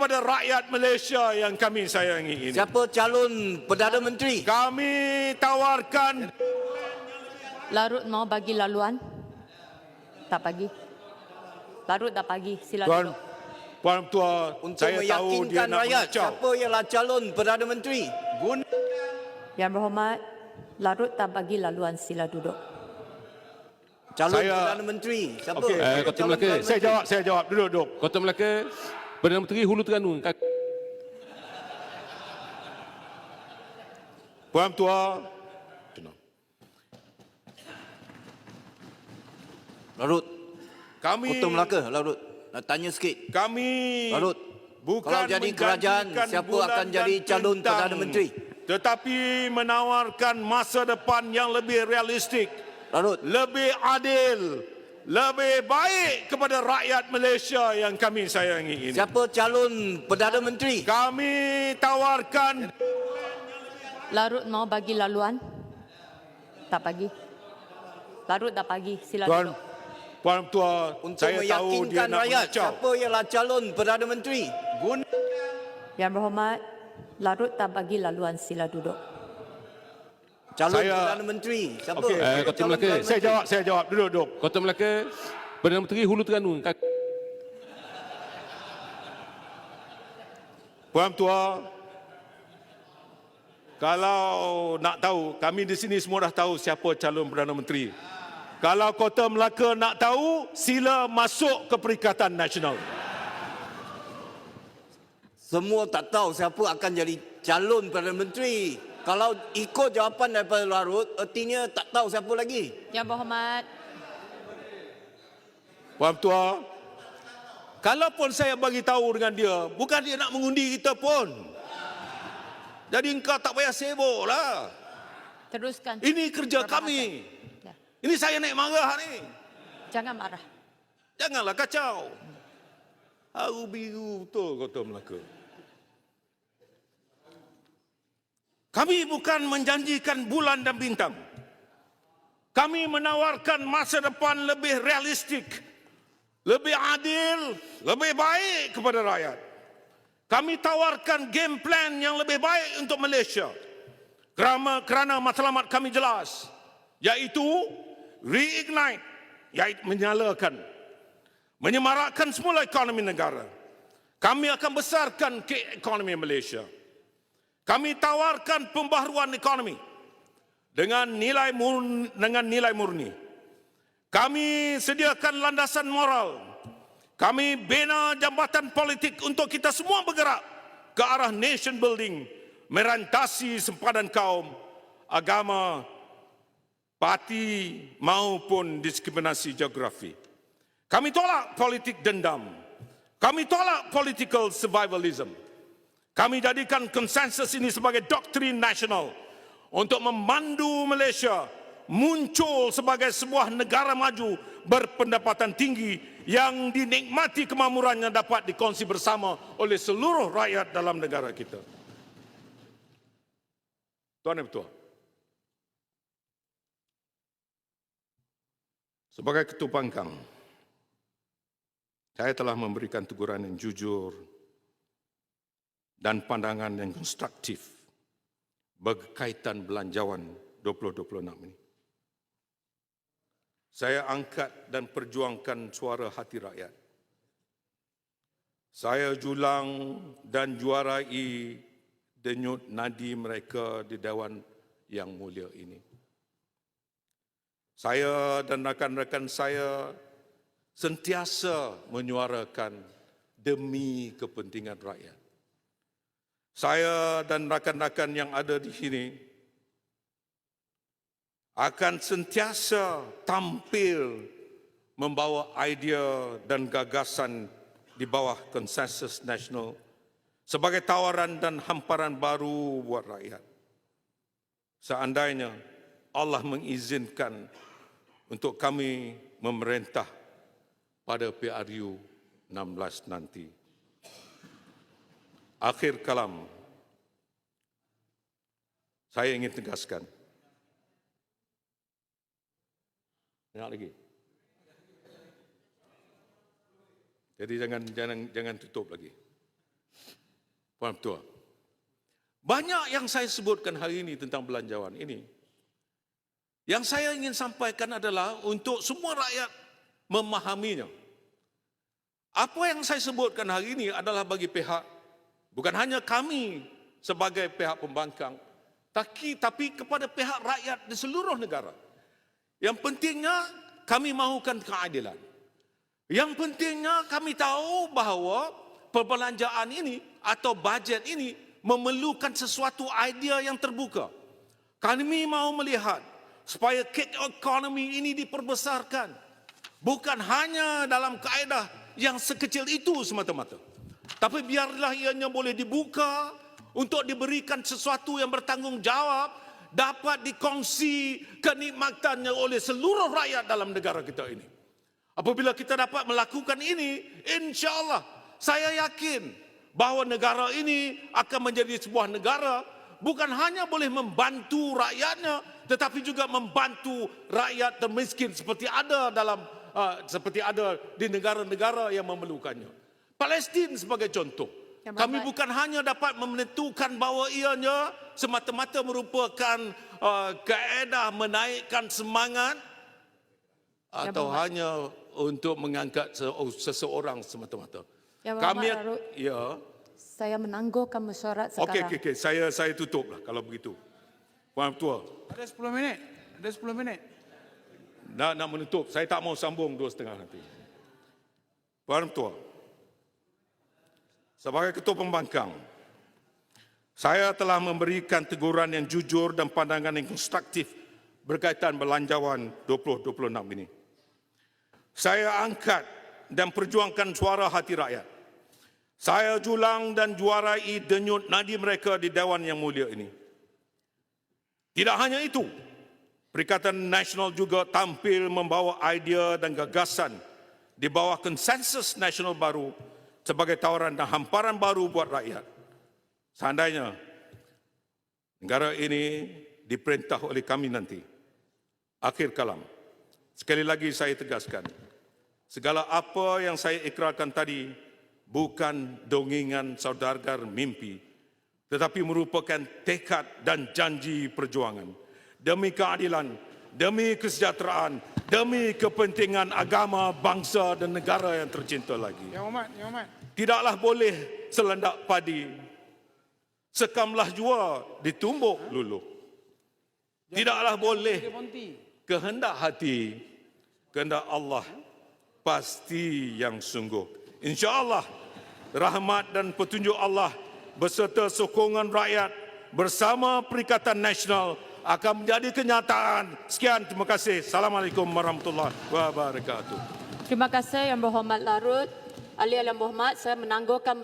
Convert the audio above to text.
kepada rakyat Malaysia yang kami sayangi ini. Siapa calon Perdana Menteri? Kami tawarkan Larut mau bagi laluan? Tak bagi. Larut tak bagi. Sila Tuan duduk. Puan Tua, Untuk saya tahu dia meyakinkan nak rakyat mengacau. siapa ialah calon Perdana Menteri. Guna Yang berhormat, larut tak bagi laluan. Sila duduk. Calon Saya- Perdana Menteri. Siapa? Siapa Eh, Kota calon Melaka. Saya jawab, saya jawab. Duduk, duduk. Kota Melaka, Perdana Menteri Hulu Terengganu. Puan Tua, Larut. kami Kota Melaka. Larut. Nak tanya sikit. kami Larut. bukan Kalau jadi kerajaan, siapa akan jadi calon bintang, Perdana Menteri? Tetapi menawarkan masa depan yang lebih realistik, Larut. lebih adil, lebih baik kepada rakyat Malaysia yang kami sayangi ini. Siapa calon Perdana Menteri? Kami tawarkan Larut mau bagi laluan? Tak bagi. Larut tak bagi. Sila Tuan duduk. Puan Tua, Untuk saya tahu dia meyakinkan nak rakyat mengacau. siapa ialah calon Perdana Menteri. Guna Yang berhormat, larut tak bagi laluan. Sila duduk. Calon Saya- Perdana Menteri. Siapa? Okey. Siapa Eh, Kota calon Melaka. Perdana saya Menteri? jawab, saya jawab. Duduk, duduk. Kota Melaka, Perdana Menteri Hulu Terengganu. Puan Tua, kalau nak tahu, kami di sini semua dah tahu siapa calon Perdana Menteri. Kalau Kota Melaka nak tahu, sila masuk ke Perikatan Nasional. Semua tak tahu siapa akan jadi calon Perdana Menteri. Kalau ikut jawapan daripada Larut, artinya tak tahu siapa lagi. Yang berhormat, Puan Tua, kalaupun saya bagi tahu dengan dia, bukan dia nak mengundi kita pun. Jadi engkau tak payah sibuk lah. teruskan. Ini kerja Perbahasan. kami. Ya. Ini saya naik marah ni. Jangan marah. Janganlah kacau. Haru biru betul Kota Melaka. Kami bukan menjanjikan bulan dan bintang. Kami menawarkan masa depan lebih realistik, lebih adil, lebih baik kepada rakyat. Kami tawarkan game plan yang lebih baik untuk Malaysia. Kerana, kerana matlamat kami jelas, iaitu reignite, iaitu menyalakan menyemarakkan semula ekonomi negara. Kami akan besarkan ke ekonomi Malaysia. Kami tawarkan pembaharuan ekonomi dengan nilai murni, dengan nilai murni. Kami sediakan landasan moral. Kami bina jambatan politik untuk kita semua bergerak ke arah nation building, merantasi sempadan kaum, agama, parti maupun diskriminasi geografi. Kami tolak politik dendam. Kami tolak political survivalism. Kami jadikan konsensus ini sebagai doktrin nasional untuk memandu Malaysia muncul sebagai sebuah negara maju berpendapatan tinggi yang dinikmati kemakmurannya dapat dikongsi bersama oleh seluruh rakyat dalam negara kita. Tuan dan Ketua. Sebagai Ketua Pangkang, saya telah memberikan teguran yang jujur dan pandangan yang konstruktif berkaitan belanjawan 2026 ini. Saya angkat dan perjuangkan suara hati rakyat. Saya julang dan juarai denyut nadi mereka di Dewan yang mulia ini. Saya dan rakan-rakan saya sentiasa menyuarakan demi kepentingan rakyat. Saya dan rakan-rakan yang ada di sini akan sentiasa tampil membawa idea dan gagasan di bawah konsensus nasional sebagai tawaran dan hamparan baru buat rakyat. Seandainya Allah mengizinkan untuk kami memerintah pada PRU 16 nanti. Akhir kalam, saya ingin tegaskan. Banyak lagi. Jadi jangan jangan jangan tutup lagi. Puan Ketua. Banyak yang saya sebutkan hari ini tentang belanjawan ini. Yang saya ingin sampaikan adalah untuk semua rakyat memahaminya. Apa yang saya sebutkan hari ini adalah bagi pihak, bukan hanya kami sebagai pihak pembangkang, tapi, tapi kepada pihak rakyat di seluruh negara. Yang pentingnya kami mahukan keadilan. Yang pentingnya kami tahu bahawa perbelanjaan ini atau bajet ini memerlukan sesuatu idea yang terbuka. Kami mahu melihat supaya gig economy ini diperbesarkan. Bukan hanya dalam kaedah yang sekecil itu semata-mata. Tapi biarlah ianya boleh dibuka untuk diberikan sesuatu yang bertanggungjawab dapat dikongsi kenikmatannya oleh seluruh rakyat dalam negara kita ini. Apabila kita dapat melakukan ini, insya Allah saya yakin bahawa negara ini akan menjadi sebuah negara bukan hanya boleh membantu rakyatnya, tetapi juga membantu rakyat termiskin seperti ada dalam uh, seperti ada di negara-negara yang memerlukannya. Palestin sebagai contoh. Yang Kami bukan hanya dapat menentukan bahawa ianya semata-mata merupakan uh, kaedah menaikkan semangat Yang atau berhormat. hanya untuk mengangkat se- oh, seseorang semata-mata. Yang Kami Larut. ya. Saya menangguhkan mesyuarat sekarang. Okey okey okey saya saya tutuplah kalau begitu. Puan Ketua, Ada 10 minit. Ada 10 minit. nak nak menutup. Saya tak mau sambung dua setengah nanti. Puan Ketua, sebagai Ketua Pembangkang, saya telah memberikan teguran yang jujur dan pandangan yang konstruktif berkaitan belanjawan 2026 ini. Saya angkat dan perjuangkan suara hati rakyat. Saya julang dan juarai denyut nadi mereka di Dewan Yang Mulia ini. Tidak hanya itu, Perikatan Nasional juga tampil membawa idea dan gagasan di bawah konsensus nasional baru sebagai tawaran dan hamparan baru buat rakyat. Seandainya negara ini diperintah oleh kami nanti, akhir kalam, sekali lagi saya tegaskan, segala apa yang saya ikrarkan tadi bukan dongengan saudargar mimpi, tetapi merupakan tekad dan janji perjuangan demi keadilan, demi kesejahteraan, demi kepentingan agama, bangsa dan negara yang tercinta lagi. Yang hormat, yang hormat. Tidaklah boleh selendak padi, sekamlah jua ditumbuk luluh. Tidaklah boleh kehendak hati, kehendak Allah pasti yang sungguh. Insya Allah, rahmat dan petunjuk Allah beserta sokongan rakyat bersama Perikatan Nasional akan menjadi kenyataan. Sekian, terima kasih. Assalamualaikum warahmatullahi wabarakatuh. Terima kasih Yang Berhormat Larut. Ali Yang Berhormat, saya menangguhkan